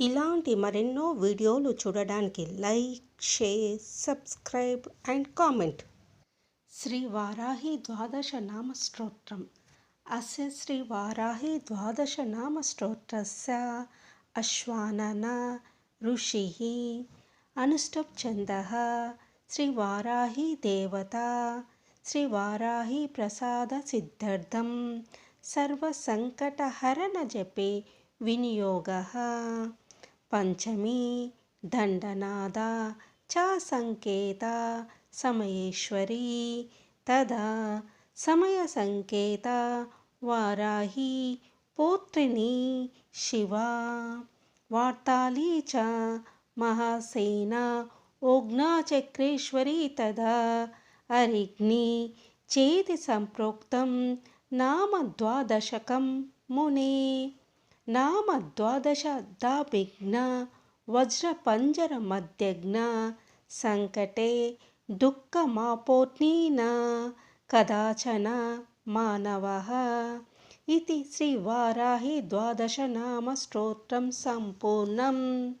ఇలాంటి మరెన్నో వీడియోలు చూడడానికి like share subscribe and comment. Shri Varahi ద్వాదశ నామ స్తోత్రం. అస్య శ్రీ వారాహి ద్వాదశ నామ స్తోత్రస్య అశ్వానన ఋషి అనుష్టప్ ఛందः. శ్రీ వారాహి దేవత శ్రీ వారాహి ప్రసాద సిద్ధార్థం. సర్వసంకటహరణ జపే వినియోగ. పంచమీ దండనాద చ సంకేత సమయేశ్వరీ తదా సమయ సంకేత వారాహి పౌత్రిణి శివా. వార్తాళీ చ మహాసేన ఓజ్ఞాచక్రేశ్వరీ తదా. అరిగ్ని చేతి సంప్రోక్తం నామ ద్వాదశకం మునే. नाम नामद्वादशदाभिज्ञा वज्रपञ्जरमध्यज्ञा सङ्कटे दुःखमापोत्नीन कदाचन मानवः। इति श्रीवाराहि द्वादशनामस्तोत्रं सम्पूर्णम्।